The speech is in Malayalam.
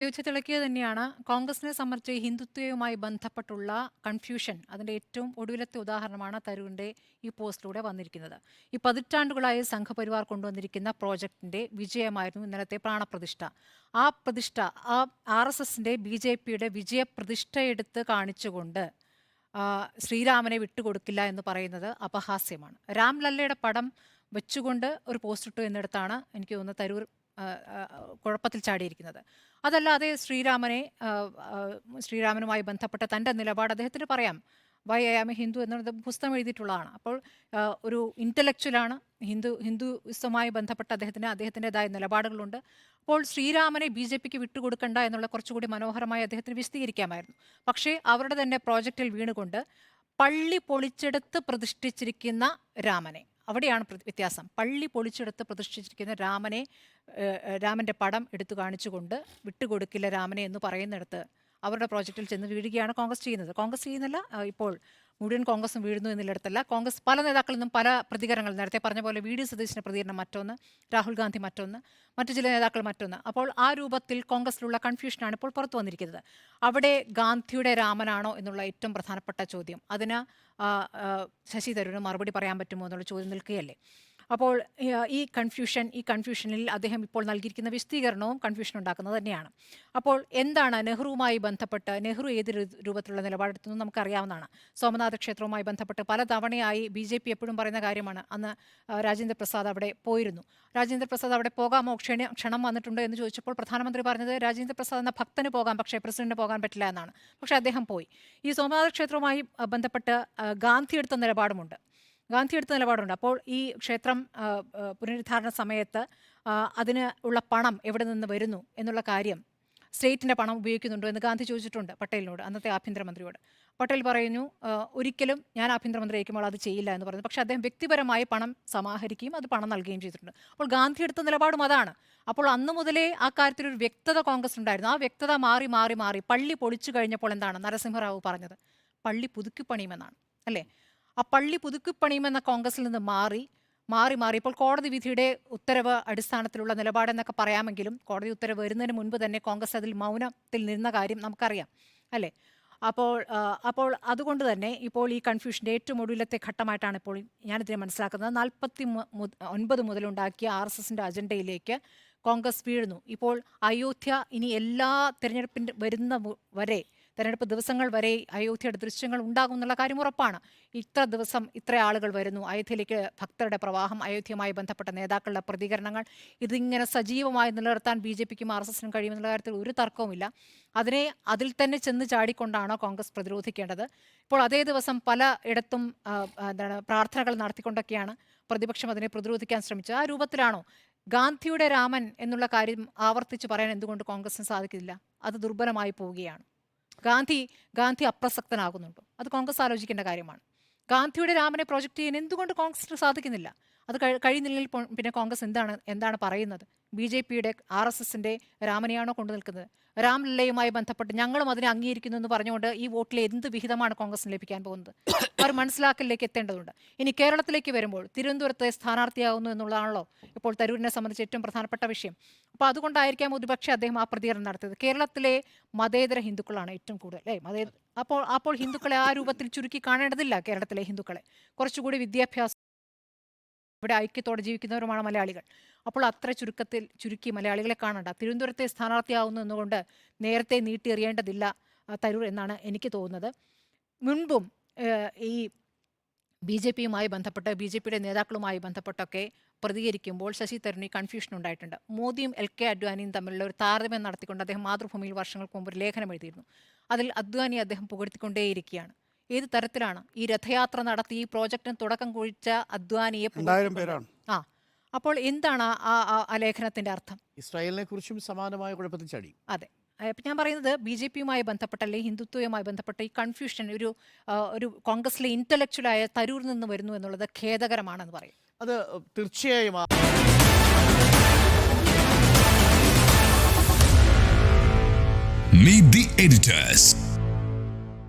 അയോധ്യ തിളക്കിയത് തന്നെയാണ് കോൺഗ്രസിനെ സംബന്ധിച്ച് ഹിന്ദുത്വവുമായി ബന്ധപ്പെട്ടുള്ള കൺഫ്യൂഷൻ അതിന്റെ ഏറ്റവും ഒടുവിലത്തെ ഉദാഹരണമാണ് തരൂരിന്റെ ഈ പോസ്റ്റിലൂടെ വന്നിരിക്കുന്നത്. ഈ പതിറ്റാണ്ടുകളായി സംഘപരിവാർ കൊണ്ടുവന്നിരിക്കുന്ന പ്രോജക്റ്റിന്റെ വിജയമായിരുന്നു ഇന്നലത്തെ പ്രാണപ്രതിഷ്ഠ. ആ പ്രതിഷ്ഠ ആ ആർ എസ് എസിന്റെ ബി ജെ പിയുടെ വിജയപ്രതിഷ്ഠ എടുത്ത് കാണിച്ചുകൊണ്ട് ശ്രീരാമനെ വിട്ടുകൊടുക്കില്ല എന്ന് പറയുന്നത് അപഹാസ്യമാണ്. രാംലല്ലയുടെ പടം വെച്ചുകൊണ്ട് ഒരു പോസ്റ്റ് ഇട്ടു എന്നിടത്താണ് എനിക്ക് തോന്നുന്നത് തരൂർ കുഴപ്പത്തിൽ ചാടിയിരിക്കുന്നത്. അതല്ലാതെ ശ്രീരാമനെ ശ്രീരാമനുമായി ബന്ധപ്പെട്ട തന്റെ നിലപാട് അദ്ദേഹത്തിന് പറയാം. Why I am a Hindu എന്നുള്ളത് പുസ്തകം എഴുതിയിട്ടുള്ളതാണ്. അപ്പോൾ ഒരു ഇന്റലക്ച്വലാണ് ഹിന്ദു ഹിന്ദുത്വമായി ബന്ധപ്പെട്ട അദ്ദേഹത്തിന് അദ്ദേഹത്തിന്റെതായ നിലപാടുകളുണ്ട്. അപ്പോൾ ശ്രീരാമനെ ബി ജെ പിക്ക് വിട്ടുകൊടുക്കണ്ട എന്നുള്ള കുറച്ചുകൂടി മനോഹരമായി അദ്ദേഹത്തിന് വിശദീകരിക്കാമായിരുന്നു. പക്ഷേ അവരുടെ തന്നെ പ്രോജക്റ്റിൽ വീണുകൊണ്ട് പള്ളി പൊളിച്ചെടുത്ത് പ്രതിഷ്ഠിച്ചിരിക്കുന്ന രാമനെ അവിടെയാണ് വ്യത്യാസം. പള്ളി പൊളിച്ചെടുത്ത് പ്രതിഷ്ഠിച്ചിരിക്കുന്ന രാമനെ രാമന്റെ പടം എടുത്തു കാണിച്ചുകൊണ്ട് വിട്ടുകൊടുക്കില്ല രാമനെ എന്ന് പറയുന്നിടത്ത് അവരുടെ പ്രോജക്റ്റിൽ ചെന്ന് വീഴുകയാണ് കോൺഗ്രസ് ചെയ്യുന്നത്. കോൺഗ്രസ് ചെയ്യുന്നില്ല ഇപ്പോൾ മുഴുവൻ കോൺഗ്രസും വീഴുന്നു എന്നുള്ളിടത്തല്ല കോൺഗ്രസ് പല നേതാക്കളിൽ നിന്നും പല പ്രതികരണങ്ങൾ നേരത്തെ പറഞ്ഞ പോലെ വി ഡി സതീശിന്റെ പ്രതികരണം മറ്റൊന്ന് രാഹുൽ ഗാന്ധി മറ്റൊന്ന് മറ്റു ചില നേതാക്കൾ മറ്റൊന്ന്. അപ്പോൾ ആ രൂപത്തിൽ കോൺഗ്രസിലുള്ള കൺഫ്യൂഷനാണ് ഇപ്പോൾ പുറത്തു വന്നിരിക്കുന്നത്. അവിടെ ഗാന്ധിയുടെ രാമനാണോ എന്നുള്ള ഏറ്റവും പ്രധാനപ്പെട്ട ചോദ്യം. അതിന് ശശി തരൂരിന് മറുപടി പറയാൻ പറ്റുമോ എന്നുള്ള ചോദ്യം നിൽക്കുകയല്ലേ. അപ്പോൾ ഈ, കൺഫ്യൂഷൻ ഈ കൺഫ്യൂഷനിൽ അദ്ദേഹം ഇപ്പോൾ നൽകിയിരിക്കുന്ന വിശദീകരണവും കൺഫ്യൂഷൻ ഉണ്ടാക്കുന്നത് തന്നെയാണ്. അപ്പോൾ എന്താണ് നെഹ്റുവുമായി ബന്ധപ്പെട്ട് നെഹ്റു ഏത് രൂപത്തിലുള്ള നിലപാടെടുത്തു നമുക്കറിയാവുന്നതാണ്. സോമനാഥ ക്ഷേത്രവുമായി ബന്ധപ്പെട്ട് പല തവണയായി ബി ജെ പി എപ്പോഴും പറയുന്ന കാര്യമാണ്. അന്ന് രാജേന്ദ്ര പ്രസാദ് അവിടെ പോയിരുന്നു. രാജേന്ദ്ര പ്രസാദ് അവിടെ പോകാമോ? ക്ഷണ ക്ഷണം വന്നിട്ടുണ്ട് എന്ന് ചോദിച്ചപ്പോൾ പ്രധാനമന്ത്രി പറഞ്ഞത് രാജേന്ദ്ര പ്രസാദ് എന്ന ഭക്തന് പോകാം പക്ഷേ പ്രസിഡന്റിന് പോകാൻ പറ്റില്ല എന്നാണ്. പക്ഷേ അദ്ദേഹം പോയി. ഈ സോമനാഥ ക്ഷേത്രവുമായി ബന്ധപ്പെട്ട് ഗാന്ധി എടുത്ത നിലപാടുമുണ്ട്. ഗാന്ധി എടുത്ത നിലപാടുണ്ട്. അപ്പോൾ ഈ ക്ഷേത്രം പുനരുദ്ധാരണ സമയത്ത് അതിന് ഉള്ള പണം എവിടെ നിന്ന് വരുന്നു എന്നുള്ള കാര്യം സ്റ്റേറ്റിന്റെ പണം ഉപയോഗിക്കുന്നുണ്ടോ എന്ന് ഗാന്ധി ചോദിച്ചിട്ടുണ്ട് പട്ടേലിനോട് അന്നത്തെ ആഭ്യന്തരമന്ത്രിയോട്. പട്ടേൽ പറയുന്നു ഒരിക്കലും ഞാൻ ആഭ്യന്തരമന്ത്രി അയക്കുമ്പോൾ അത് ചെയ്യില്ല എന്ന് പറയുന്നു. പക്ഷേ അദ്ദേഹം വ്യക്തിപരമായി പണം സമാഹരിക്കുകയും അത് പണം നൽകുകയും ചെയ്തിട്ടുണ്ട്. അപ്പോൾ ഗാന്ധി എടുത്ത നിലപാടും അതാണ്. അപ്പോൾ അന്ന് മുതലേ ആ കാര്യത്തിൽ ഒരു വ്യക്തത കോൺഗ്രസ് ഉണ്ടായിരുന്നു. ആ വ്യക്തത മാറി മാറി മാറി പള്ളി പൊളിച്ചു കഴിഞ്ഞപ്പോൾ എന്താണ് നരസിംഹറാവു പറഞ്ഞത്? പള്ളി പുതുക്കിപ്പണിയുമെന്നാണ്. അല്ലേ? ആ പള്ളി പുതുക്കിപ്പണിയുമെന്ന കോൺഗ്രസിൽ നിന്ന് മാറി മാറി മാറി. ഇപ്പോൾ കോടതി വിധിയുടെ ഉത്തരവ് അടിസ്ഥാനത്തിലുള്ള നിലപാടെന്നൊക്കെ പറയാമെങ്കിലും കോടതി ഉത്തരവ് വരുന്നതിന് മുൻപ് തന്നെ കോൺഗ്രസ് അതിൽ മൗനത്തിൽ നിന്ന കാര്യം നമുക്കറിയാം അല്ലേ? അപ്പോൾ അപ്പോൾ അതുകൊണ്ട് തന്നെ ഇപ്പോൾ ഈ കൺഫ്യൂഷന്റെ ഏറ്റവും ഒടുവിലത്തെ ഘട്ടമായിട്ടാണ് ഇപ്പോൾ ഞാനിതിനെ മനസ്സിലാക്കുന്നത്. നാൽപ്പത്തി ഒൻപത് മുതലുണ്ടാക്കിയ ആർ എസ് എസിന്റെ അജണ്ടയിലേക്ക് കോൺഗ്രസ് വീഴുന്നു. ഇപ്പോൾ അയോധ്യ ഇനി എല്ലാ തിരഞ്ഞെടുപ്പിന്റെ വരുന്ന വരെ തെരഞ്ഞെടുപ്പ് ദിവസങ്ങൾ വരെ അയോധ്യയുടെ ദൃശ്യങ്ങൾ ഉണ്ടാകും എന്നുള്ള കാര്യം ഉറപ്പാണ്. ഇത്ര ദിവസം ഇത്ര ആളുകൾ വരുന്നു. അയോധ്യയിലേക്ക് ഭക്തരുടെ പ്രവാഹം അയോധ്യയുമായി ബന്ധപ്പെട്ട നേതാക്കളുടെ പ്രതികരണങ്ങൾ ഇതിങ്ങനെ സജീവമായി നിലനിർത്താൻ ബി ജെ പിക്കും ആർ എസ് എസിനും കഴിയുമെന്നുള്ള കാര്യത്തിൽ ഒരു തർക്കവുമില്ല. അതിനെ അതിൽ തന്നെ ചെന്ന് ചാടിക്കൊണ്ടാണോ കോൺഗ്രസ് പ്രതിരോധിക്കേണ്ടത്? ഇപ്പോൾ അതേ ദിവസം പല ഇടത്തും എന്താണ് പ്രാർത്ഥനകൾ നടത്തിക്കൊണ്ടൊക്കെയാണ് പ്രതിപക്ഷം അതിനെ പ്രതിരോധിക്കാൻ ശ്രമിച്ചത്. ആ രൂപത്തിലാണോ ഗാന്ധിയുടെ രാമൻ എന്നുള്ള കാര്യം ആവർത്തിച്ച് പറയാൻ എന്തുകൊണ്ട് കോൺഗ്രസിന് സാധിക്കില്ല? അത് ദുർബലമായി പോവുകയാണ്. ഗാന്ധി ഗാന്ധി അപ്രസക്തനാകുന്നുണ്ടോ. അത് കോൺഗ്രസ് ആലോചിക്കേണ്ട കാര്യമാണ്. ഗാന്ധിയുടെ രാമനെ പ്രൊജക്റ്റ് ചെയ്യാൻ എന്തുകൊണ്ട് കോൺഗ്രസിന് സാധിക്കുന്നില്ല? അത് കഴിഞ്ഞില്ലെങ്കിൽ പിന്നെ കോൺഗ്രസ് എന്താണ് എന്താണ് പറയുന്നത്? ബി ജെ പിയുടെ ആർ എസ് എസിന്റെ രാമനെയാണോ കൊണ്ടു നിൽക്കുന്നത്? രാംലല്ലയുമായി ബന്ധപ്പെട്ട് ഞങ്ങളും അതിനെ അംഗീകരിക്കുന്നു എന്ന് പറഞ്ഞുകൊണ്ട് ഈ വോട്ടിൽ എന്ത് വിഹിതമാണ് കോൺഗ്രസിന് ലഭിക്കാൻ പോകുന്നത്? അവർ മനസ്സിലാക്കലിലേക്ക് എത്തേണ്ടതുണ്ട്. ഇനി കേരളത്തിലേക്ക് വരുമ്പോൾ തിരുവനന്തപുരത്തെ സ്ഥാനാർത്ഥിയാകുന്നു എന്നുള്ളതാണല്ലോ ഇപ്പോൾ തരൂരിനെ സംബന്ധിച്ച് ഏറ്റവും പ്രധാനപ്പെട്ട വിഷയം. അപ്പോൾ അതുകൊണ്ടായിരിക്കാം ഒരുപക്ഷെ അദ്ദേഹം ആ പ്രതികരണം നടത്തിയത്. കേരളത്തിലെ മതേതര ഹിന്ദുക്കളാണ് ഏറ്റവും കൂടുതൽ അല്ലേ? മതേ അപ്പോൾ അപ്പോൾ ഹിന്ദുക്കളെ ആ രൂപത്തിൽ ചുരുക്കി കാണേണ്ടതില്ല കേരളത്തിലെ ഹിന്ദുക്കളെ. കുറച്ചുകൂടി വിദ്യാഭ്യാസം ഇവിടെ ഐക്യത്തോടെ ജീവിക്കുന്നവരുമാണ് മലയാളികൾ. അപ്പോൾ അത്ര ചുരുക്കത്തിൽ ചുരുക്കി മലയാളികളെ കാണണ്ട. തിരുവനന്തപുരത്തെ സ്ഥാനാർത്ഥിയാവുന്നു എന്നുകൊണ്ട് നേരത്തെ നീട്ടിയെറിയേണ്ടതില്ല തരൂർ എന്നാണ് എനിക്ക് തോന്നുന്നത്. മുൻപും ഈ ബി ജെ പിയുമായി ബന്ധപ്പെട്ട് ബി ജെ പിയുടെ നേതാക്കളുമായി ബന്ധപ്പെട്ടൊക്കെ പ്രതികരിക്കുമ്പോൾ ശശി തരൂരിന് കൺഫ്യൂഷൻ ഉണ്ടായിട്ടുണ്ട്. മോദിയും എൽ കെ അദ്വാനിയും തമ്മിലുള്ള ഒരു താരതമ്യം നടത്തിക്കൊണ്ട് അദ്ദേഹം മാതൃഭൂമിയിൽ വർഷങ്ങൾക്ക് മുമ്പ് ഒരു ലേഖനം എഴുതിയിരുന്നു. അതിൽ അദ്വാനി അദ്ദേഹം പുകഴ്ത്തിക്കൊണ്ടേയിരിക്കുകയാണ്. ഏത് തരത്തിലാണ്? ഈ രഥയാത്ര നടത്തി ഈ പ്രോജക്റ്റിന് തുടക്കം കുറിച്ച അദ്വാനിയെ രണ്ടായിരം പേരാണ്. ആ അപ്പോൾ എന്താണ് ആ- ആ ലേഖനത്തിന്റെ അർത്ഥം? ഇസ്രായേലിനെ കുറിച്ചും സമാനമായ കുഴപ്പത്തിൽ ചടി. അതെ. അപ്പം ഞാൻ പറയുന്നത് ബി ജെ പിയുമായി ബന്ധപ്പെട്ട അല്ലെങ്കിൽ ഹിന്ദുത്വവുമായി ബന്ധപ്പെട്ട ഈ കൺഫ്യൂഷൻ ഒരു ഒരു കോൺഗ്രസിലെ ഇന്റലക്ച്വലായ തരൂരിൽ നിന്ന് വരുന്നു എന്നുള്ളത് ഖേദകരമാണെന്ന് പറയും. അത് തീർച്ചയായും Meet the editors.